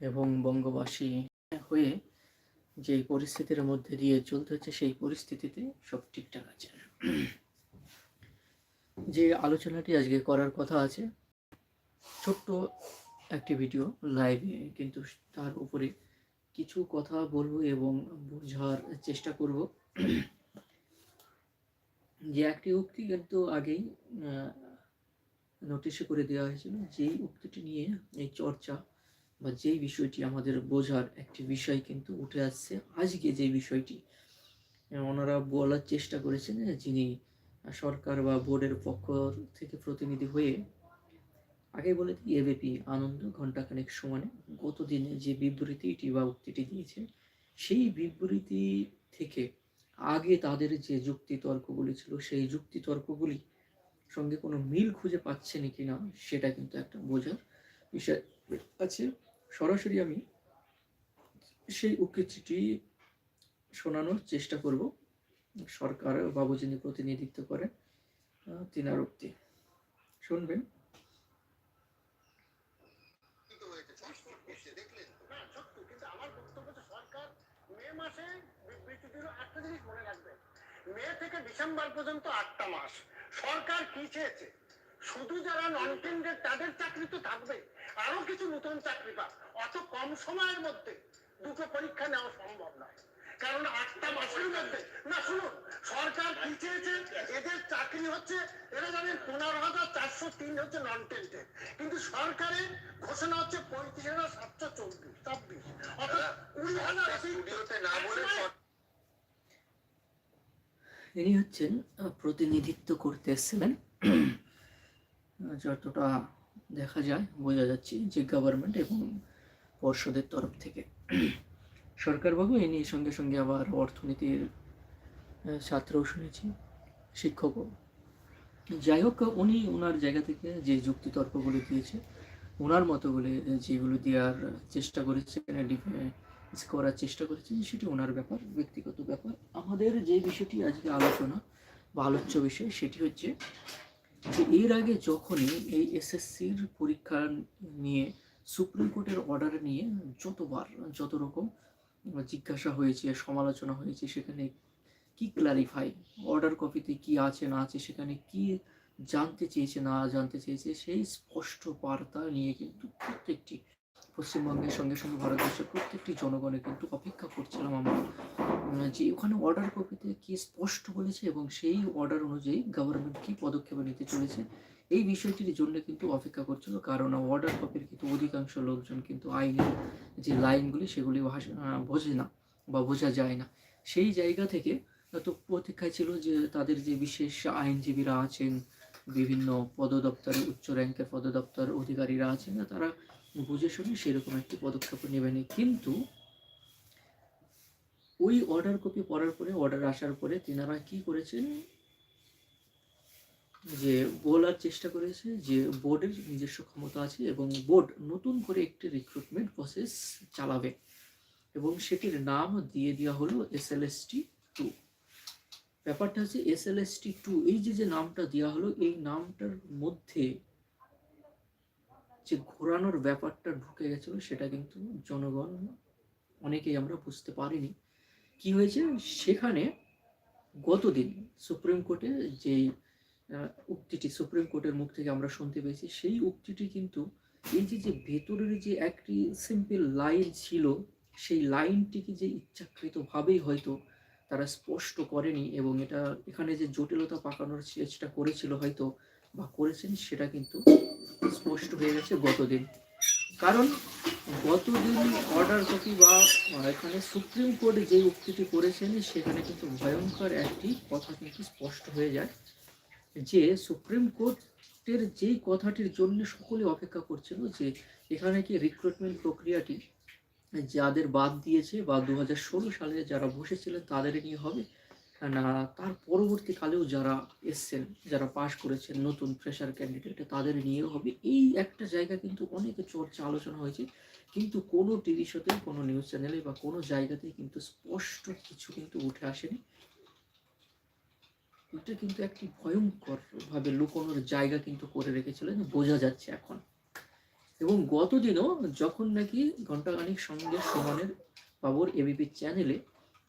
এবং বঙ্গবাসী হয়ে যে পরিস্থিতির মধ্যে দিয়ে চলতে হচ্ছে, সেই পরিস্থিতিতে সব ঠিকঠাক আছে। যে আলোচনাটি আজকে করার কথা আছে, ছোট্ট একটি ভিডিও লাইভে, কিন্তু তার উপরে কিছু কথা বলব এবং বোঝার চেষ্টা করব। যে একটি উক্তি কিন্তু আগেই নোটিশে করে দেওয়া হয়েছিল যেই উক্তিটি নিয়ে এই চর্চা বা যেই বিষয়টি আমাদের বোঝার একটি বিষয় কিন্তু উঠে আসছে, আজকে যে বিষয়টি ওনারা বলার চেষ্টা করেছেন যিনি সরকার বা বোর্ডের পক্ষ থেকে প্রতিনিধি হয়ে আগে বলে দিই এবিপি আনন্দ ঘন্টাখানেক সমানে গত দিনে যে বিবৃতিটি বা উক্তিটি দিয়েছে সেই বিবৃতি থেকে আগে তাদের যে যুক্তি তর্কগুলি ছিল, সেই যুক্তি তর্কগুলি সঙ্গে কোনো মিল খুঁজে পাচ্ছে নাকি না সেটা কিন্তু একটা বোঝার বিষয় আছে। সরাসরি আমি সেই উক্তিটি শোনানোর চেষ্টা করব। সরকার বাবু যিনি প্রতিনিধিত্ব করেন তিনার উক্তি শুনবেন। জিনিস মনে রাখবেন মে থেকে ডিসেম্বর পর্যন্ত আটটা মাস। সরকার কি চেয়েছে? শুধু যারা নন টেন্ডার তাদের চাকরি তো থাকবে। আরও কিছু নতুন চাকরি পাক। অত কম সময়ের মধ্যে দুটো পরীক্ষা নেওয়া সম্ভব নয়। কারণ আটটা মাসের মধ্যে না শুনুন সরকার কি চেয়েছে? এদের চাকরি হচ্ছে এরা জানেন পনেরো হাজার চারশো তিন হচ্ছে নন টেন্ডেড কিন্তু সরকারের ঘোষণা হচ্ছে পঁয়ত্রিশ হাজার সাতশো চব্বিশ ছাব্বিশ। অর্থাৎ কুড়ি হাজার না বলে ইনি হচ্ছেন প্রতিনিধিত্ব করতে এসেছিলেন। যতটা দেখা যায়, বোঝা যাচ্ছে যে গভর্নমেন্ট এবং পর্ষদের তরফ থেকে। সরকারবাবু ইনি সঙ্গে সঙ্গে আবার অর্থনীতির ছাত্রও শুনেছি, শিক্ষকও। যাই হোক, উনি ওনার জায়গা থেকে যে যুক্তি তর্কগুলো দিয়েছে ওনার মতো বলে যেগুলো দেওয়ার চেষ্টা করেছেন ডিফেন্স করার চেষ্টা করেছেন, সেটি ওনার ব্যাপার, ব্যক্তিগত ব্যাপার। আমাদের যে বিষয়টি আজকে আলোচনা বা আলোচ্য বিষয়, সেটি হচ্ছে এর আগে যখনই এই এসএসসির পরীক্ষা নিয়ে সুপ্রিম কোর্টের অর্ডার নিয়ে যতবার যত রকম জিজ্ঞাসা হয়েছে, সমালোচনা হয়েছে, সেখানে কি ক্লারিফাই অর্ডার কপিতে কি আছে, না আছে, সেখানে কি জানতে চেয়েছে, না জানতে চেয়েছে, সেই স্পষ্ট বার্তা নিয়ে কিন্তু প্রত্যেকটি পশ্চিমবঙ্গের সঙ্গে সঙ্গে ভারতবর্ষের প্রত্যেকটি জনগণে কিন্তু অপেক্ষা করছিলাম আমরা। যে ওখানে অর্ডার কপিতে কি স্পষ্ট বলেছে এবং সেই অর্ডার অনুযায়ী গভর্নমেন্ট কি পদক্ষেপ নিতে চলেছে, এই বিষয়টির জন্য কিন্তু অপেক্ষা করছিল। কারণ অর্ডার কপির কিন্তু অধিকাংশ লোকজন কিন্তু আইনের যে লাইনগুলি সেগুলি বোঝে না বা বোঝা যায় না। সেই জায়গা থেকে তো প্রতীক্ষায় ছিল যে তাদের যে বিশেষ আইনজীবীরা আছেন, বিভিন্ন পদদপ্তরে উচ্চ র্যাঙ্কের পদদপ্তর অধিকারীরা আছেন, তারা বুঝে শুনে সেরকম একটি পদক্ষেপ নেবেনি। কিন্তু ওই অর্ডার কপি পড়ার পরে অর্ডার আসার পরে তেনারা কি করেছেন? যে বলার চেষ্টা করেছে যে বোর্ডের নিজস্ব ক্ষমতা আছে এবং বোর্ড নতুন করে একটি রিক্রুটমেন্ট প্রসেস চালাবে এবং সেটির নাম দিয়ে দেওয়া হলো S L S T. Two ব্যাপারটা হচ্ছে S L S T two, এই যে যে নামটা দেওয়া হলো, এই নামটার মধ্যে যে ঘোরানোর ব্যাপারটা ঢুকে গেছিল, সেটা কিন্তু জনগণ অনেকেই আমরা বুঝতে পারিনি। কি হয়েছে? সেখানে গতদিন সুপ্রিম কোর্টে যে উক্তিটি সুপ্রিম কোর্টের মুখ থেকে আমরা শুনতে পেয়েছি, সেই উক্তিটি কিন্তু এই যে যে ভেতরের যে একটি সিম্পল লাইন ছিল, সেই লাইনটিকে যে ইচ্ছাকৃতভাবেই হয়তো তারা স্পষ্ট করেনি এবং এটা এখানে যে জটিলতা পাকানোর চেষ্টা করেছিল হয়তো বা করেছেন, সেটা কিন্তু স্পষ্ট হয়ে গেছে গতদিন। কারণ গতদিন অর্ডার কপি বা এখানে সুপ্রিম কোর্ট যে উক্তিটি করেছেন, সেখানে কিন্তু ভয়ঙ্কর একটি কথা কিন্তু স্পষ্ট হয়ে যায়, যে সুপ্রিম কোর্টের যেই কথাটির জন্য সকলে অপেক্ষা করছিল, যে এখানে কি রিক্রুটমেন্ট প্রক্রিয়াটি যাদের বাদ দিয়েছে বা দু হাজার ষোলো সালে যারা বসেছিলেন, তাদের নিয়ে হবে না, তার পরবর্তীকালেও যারা এসছেন, যারা পাশ করেছেন নতুন ফ্রেশার ক্যান্ডিডেট তাদের নিয়েও হবে। এই একটা জায়গা কিন্তু অনেক চর্চা, আলোচনা হয়েছে। কিন্তু কোনো টিভি শোতে কোনো নিউজ চ্যানেলে বা কোনো জায়গাতেই কিন্তু স্পষ্ট কিছু কিন্তু উঠে আসেনি। এটা কিন্তু একটি ভয়ঙ্কর ভাবে লুকোনোর জায়গা কিন্তু করে রেখেছিলেন, বোঝা যাচ্ছে এখন। এবং গতদিনও যখন নাকি ঘণ্টাখানিক সঙ্গে সমানের বাবুর এবিপি চ্যানেলে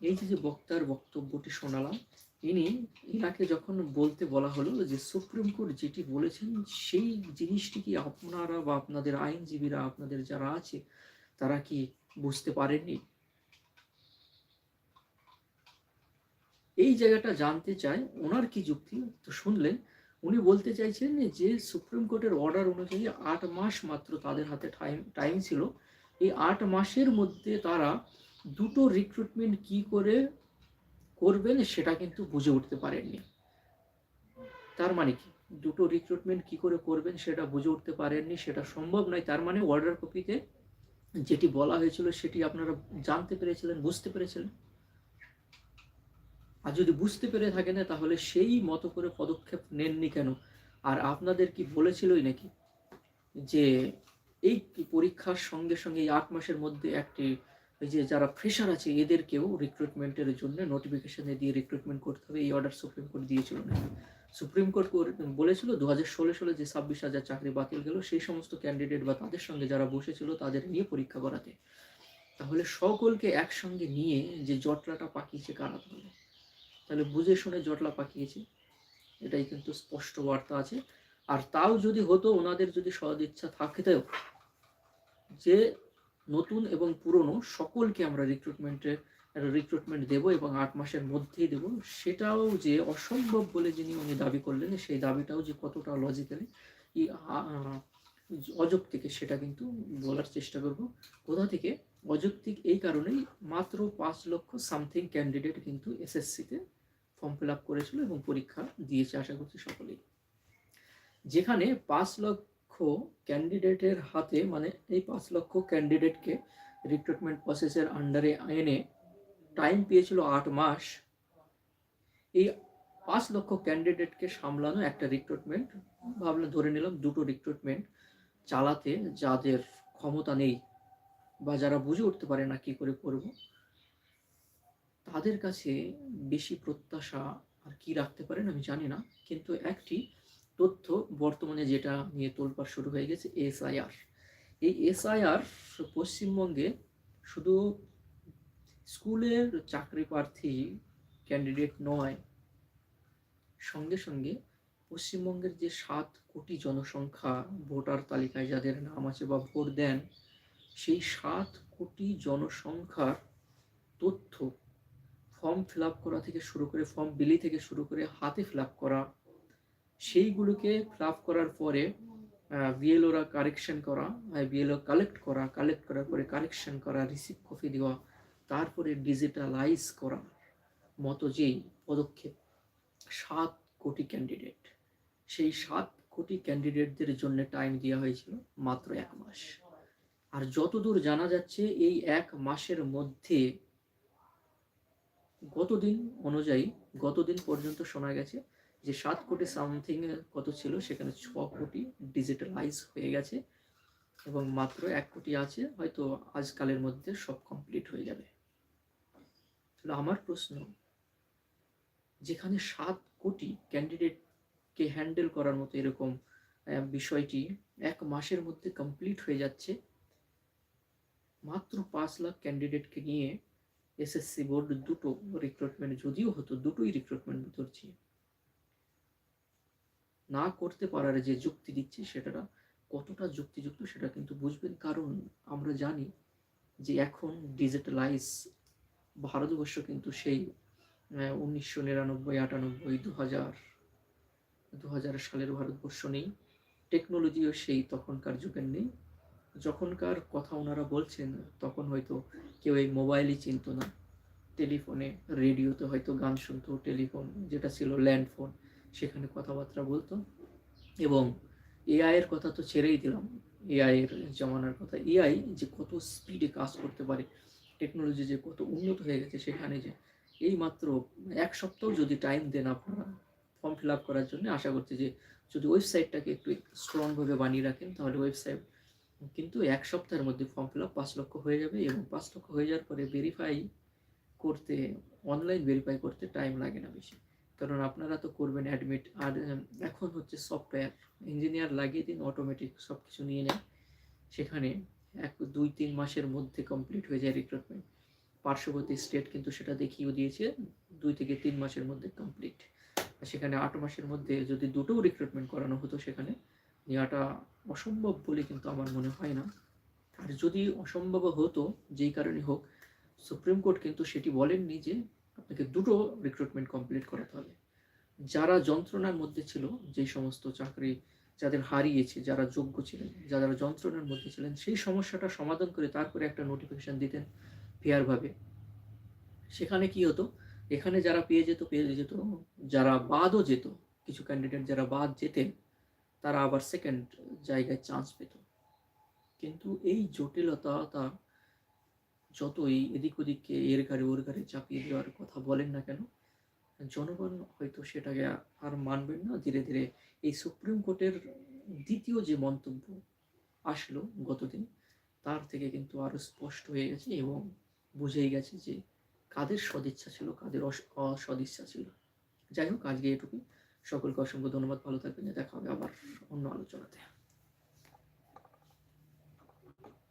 এই যে বক্তার বক্তব্যটি শোনালাম, ইনি ইনাকে যখন বলতে বলা হলো যে সুপ্রিম কোর্ট যেটি বলেছেন, সেই জিনিসটি কি আপনারা বা আপনাদের আইনজীবীরা, আপনাদের যারা আছে, তারা কি বুঝতে পারেননি? এই জায়গাটা জানতে চাই, ওনার কি যুক্তি? তো শুনলেন, উনি বলতে চাইছেন যে সুপ্রিম কোর্টের অর্ডার অনুযায়ী আট মাস মাত্র তাদের হাতে টাইম টাইম ছিল। এই আট মাসের মধ্যে তারা দুটো রিক্রুটমেন্ট কি করে করবেন সেটা কিন্তু বুঝে উঠতে পারেননি। তার মানে কি? দুটো রিক্রুটমেন্ট কি করে করবেন সেটা বুঝে উঠতে পারেননি, সেটা সম্ভব নয়। তার মানে অর্ডার কপিতে যেটি বলা হয়েছিল সেটি আপনারা জানতে পেরেছিলেন, বুঝতে পেরেছিলেন। আর যদি বুঝতে পেরে থাকেন তাহলে সেই মতো করে পদক্ষেপ নেননি কেন? আর আপনাদের কি বলেছিলই নাকি যে এই পরীক্ষার সঙ্গে সঙ্গে এই আট মাসের মধ্যে একটি ওই যে যারা ফ্রেশার আছে, এদেরকেও রিক্রুটমেন্টের জন্য নোটিফিকেশনে দিয়ে রিক্রুটমেন্ট করতে হবে। এই অর্ডার সুপ্রিম কোর্ট দিয়েছিল না সুপ্রিম কোর্ট বলেছিল দু হাজার ষোলো সালে যে ছাব্বিশ হাজার চাকরি বাতিল গেল, সেই সমস্ত ক্যান্ডিডেট বা তাদের সঙ্গে যারা বসেছিল, তাদের নিয়ে পরীক্ষা করাতে। তাহলে সকলকে একসঙ্গে নিয়ে যে জটলাটা পাকিয়েছে কারা তাহলে? তাহলে বুঝে শুনে জটলা পাকিয়েছে। এটাই কিন্তু স্পষ্ট বার্তা আছে। আর তাও যদি হতো, ওনাদের যদি সদ ইচ্ছা থাকতেও, যে নতুন এবং পুরনো সকলকে আমরা রিক্রুটমেন্টে রিক্রুটমেন্ট দেব এবং আট মাসের মধ্যেই দেব। সেটাও যে অসম্ভব বলে যিনি উনি দাবি করলেন, সেই দাবিটাও যে কতটা লজিক্যালি অযৌক্তিক সেটা কিন্তু বলার চেষ্টা করব। কোথা থেকে? অযৌক্তিক এই কারণেই মাত্র পাঁচ লক্ষ সামথিং ক্যান্ডিডেট কিন্তু এসএসসিতে ফর্ম ফিল আপ করেছিল এবং পরীক্ষা দিয়েছে আশা করছি সকলেই। যেখানে পাঁচ লক্ষ ক্যান্ডিডেটের হাতে মানে এই পাঁচ লক্ষ ক্যান্ডিডেটকে রিক্রুটমেন্ট প্রসেসের আন্ডারে এনে টাইম পেয়েছিল আট মাস। এই পাঁচ লক্ষ ক্যান্ডিডেটকে সামলানো একটা রিক্রুটমেন্ট ভাবলাম ধরে নিলাম দুটো রিক্রুটমেন্ট চালাতে যাদের ক্ষমতা নেই বা যারা বুঝে উঠতে পারে না কি করে করব, তাদের কাছে বেশি প্রত্যাশা আর কি রাখতে পারেন আমি জানি না, কিন্তু একটি তথ্য বর্তমানে যেটা নিয়ে তোলপাড় শুরু হয়ে গেছে, এসআইআর। এই এসআইআর পশ্চিমবঙ্গে শুধু স্কুলের চাকরি প্রার্থী ক্যান্ডিডেট নয়, সঙ্গে সঙ্গে পশ্চিমবঙ্গের যে সাত কোটি জনসংখ্যা ভোটার তালিকায় যাদের নাম আছে বা ভোট দেন, সেই সাত কোটি জনসংখ্যার তথ্য ফর্ম ফিল করা থেকে শুরু করে ফর্ম বিলি থেকে শুরু করে হাতে ফিল করা সেইগুলোকে ফিল করার পরে বিএলওরা কারেকশন করা বিএলও কালেক্ট করা কালেক্ট করার পরে কারেকশন করা রিসিভ কপি দেওয়া, তারপরে ডিজিটালাইজ করা, মতো যেই পদক্ষেপ, সাত কোটি ক্যান্ডিডেট সেই সাত কোটি ক্যান্ডিডেটদের জন্য টাইম দেওয়া হয়েছিল মাত্র এক মাস। আর যতদূর জানা যাচ্ছে, এই এক মাসের মধ্যে গতদিন অনুযায়ী, গতদিন পর্যন্ত শোনা গেছে যে সাত কোটি সামথিং কত ছিল, সেখানে ছ কোটি ডিজিটালাইজ হয়ে গেছে এবং মাত্র এক কোটি আছে, হয়তো আজকালের মধ্যে সব কমপ্লিট হয়ে যাবে। তাহলে আমার প্রশ্ন, যেখানে সাত কোটি ক্যান্ডিডেটকে হ্যান্ডেল করার মতো এরকম বিষয়টি এক মাসের মধ্যে কমপ্লিট হয়ে যাচ্ছে, মাত্র পাঁচ লাখ ক্যান্ডিডেটকে নিয়ে এসএসসি বোর্ড দুটো রিক্রুটমেন্ট যদিও হতো দুটোই রিক্রুটমেন্ট ধরছি। না করতে পারার যে যুক্তি দিচ্ছে সেটা কতটা যুক্তিযুক্ত সেটা কিন্তু বুঝবেন। কারণ আমরা জানি যে এখন ডিজিটালাইজ ভারতবর্ষ কিন্তু সেই উনিশশো নিরানব্বই, আটানব্বই দু হাজার দু হাজার সালের ভারতবর্ষ নেই। টেকনোলজিও সেই তখনকার যুগের নেই। যখনকার কথা ওনারা বলছেন, তখন হয়তো কেউ এই মোবাইলই চিনত না। টেলিফোনে রেডিওতে হয়তো গান শুনতো টেলিফোন যেটা ছিল ল্যান্ডফোন সেখানে কথাবার্তা বলতো। এবং এআইয়ের কথা তো ছেড়েই দিলাম। এআইয়ের জমানার কথা। এআই যে কত স্পিডে কাজ করতে পারে টেকনোলজি যে কত উন্নত হয়ে গেছে সেখানে যে এই মাত্র এক সপ্তাহ যদি টাইম দেন আপনারা ফর্ম ফিল আপ করার জন্য, আশা করছি যে যদি ওয়েবসাইটটাকে একটু স্ট্রংভাবে বানিয়ে রাখেন, তাহলে ওয়েবসাইট কিন্তু এক সপ্তাহের মধ্যে ফর্ম ফিল আপ পাঁচ লক্ষ হয়ে যাবে এবং পাঁচ লক্ষ হয়ে যাওয়ার পরে ভেরিফাই করতে অনলাইন ভেরিফাই করতে টাইম লাগে না বেশি। কারণ আপনারা তো করবেন অ্যাডমিট আর এখন হচ্ছে সফটওয়্যার ইঞ্জিনিয়ার লাগিয়ে দিন অটোমেটিক সব কিছু নিয়ে নেয় সেখানে এক, দুই, তিন মাসের মধ্যে কমপ্লিট হয়ে যায় রিক্রুটমেন্ট পার্শ্ববর্তী স্টেট কিন্তু সেটা দেখিয়েও দিয়েছে, দুই থেকে তিন মাসের মধ্যে কমপ্লিট সেখানে আট মাসের মধ্যে যদি দুটোও রিক্রুটমেন্ট করানো হতো সেখানে, নেওয়াটা অসম্ভব বলে কিন্তু আমার মনে হয় না। আর যদি অসম্ভব হতো, যেই কারণে হোক, সুপ্রিম কোর্ট কিন্তু সেটি বলেননি যে আপনাকে দুটো রিক্রুটমেন্ট কমপ্লিট করাতে হবে। যারা যন্ত্রণার মধ্যে ছিল যে সমস্ত চাকরি যাদের হারিয়েছে, যারা যোগ্য ছিলেন, যারা যন্ত্রণার মধ্যে ছিলেন, সেই সমস্যাটা সমাধান করে তারপরে একটা নোটিফিকেশন দিতেন ফেয়ারভাবে সেখানে কি হতো? এখানে যারা পেয়ে যেত পেয়ে যেত, যারা বাদও যেত, কিছু ক্যান্ডিডেট যারা বাদ যেতেন, তারা আবার সেকেন্ড জায়গায় চান্স পেত। কিন্তু এই জটিলতা যতই এদিক ওদিককে এর গাড়ি ওর গাড়ি চাপিয়ে দেওয়ার কথা বলেন না কেন, জনগণ হয়তো সেটাকে আর মানবেন না। ধীরে ধীরে এই সুপ্রিম কোর্টের দ্বিতীয় যে মন্তব্য আসলো গতদিন, তার থেকে কিন্তু আরও স্পষ্ট হয়ে গেছে এবং বুঝেই গেছে যে কাদের সদিচ্ছা ছিল, কাদের অস- অসদিচ্ছা ছিল। যাই হোক, আজকে এটুকুই। সকলকে অসংখ্য ধন্যবাদ। ভালো থাকবেন। দেখা হবে আবার অন্য আলোচনাতে।